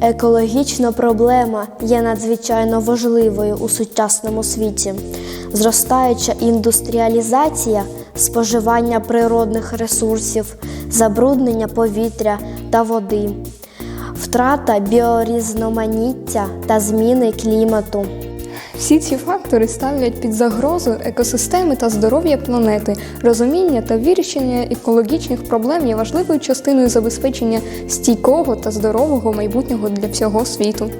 Екологічна проблема є надзвичайно важливою у сучасному світі. Зростаюча індустріалізація, споживання природних ресурсів, забруднення повітря та води, втрата біорізноманіття та зміни клімату. Всі ці фактори ставлять під загрозу екосистеми та здоров'я планети. Розуміння та вирішення екологічних проблем є важливою частиною забезпечення стійкого та здорового майбутнього для всього світу.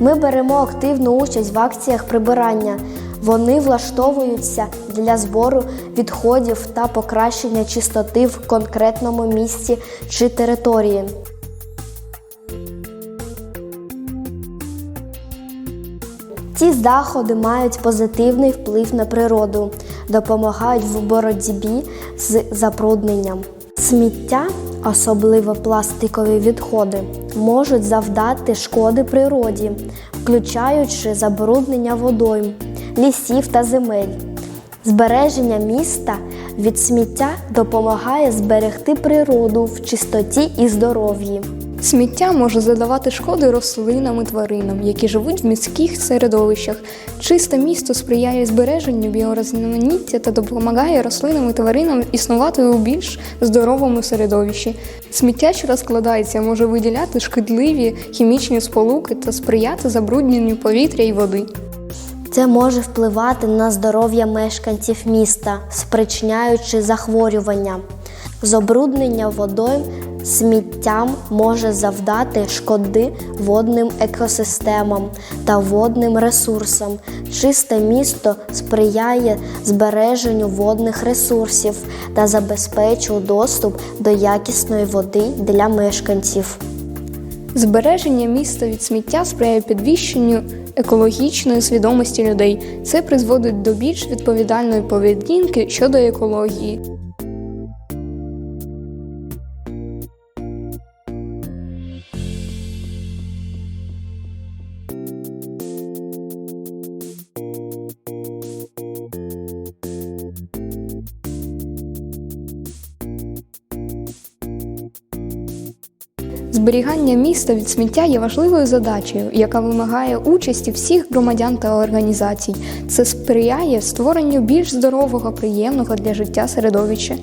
Ми беремо активну участь в акціях прибирання. Вони влаштовуються для збору відходів та покращення чистоти в конкретному місці чи території. Ці заходи мають позитивний вплив на природу, допомагають в боротьбі з забрудненням. Сміття, особливо пластикові відходи, можуть завдати шкоди природі, включаючи забруднення водойм, лісів та земель. Збереження міста від сміття допомагає зберегти природу в чистоті і здоров'ї. Сміття може задавати шкоди рослинам і тваринам, які живуть в міських середовищах. Чисте місто сприяє збереженню біорізноманіття та допомагає рослинам і тваринам існувати у більш здоровому середовищі. Сміття, що розкладається, може виділяти шкідливі хімічні сполуки та сприяти забрудненню повітря і води. Це може впливати на здоров'я мешканців міста, спричиняючи захворювання. Забруднення водойм сміттям може завдати шкоди водним екосистемам та водним ресурсам. Чисте місто сприяє збереженню водних ресурсів та забезпечує доступ до якісної води для мешканців. Збереження міста від сміття сприяє підвищенню екологічної свідомості людей. Це призводить до більш відповідальної поведінки щодо екології. Зберігання міста від сміття є важливою задачею, яка вимагає участі всіх громадян та організацій. Це сприяє створенню більш здорового, приємного для життя середовища.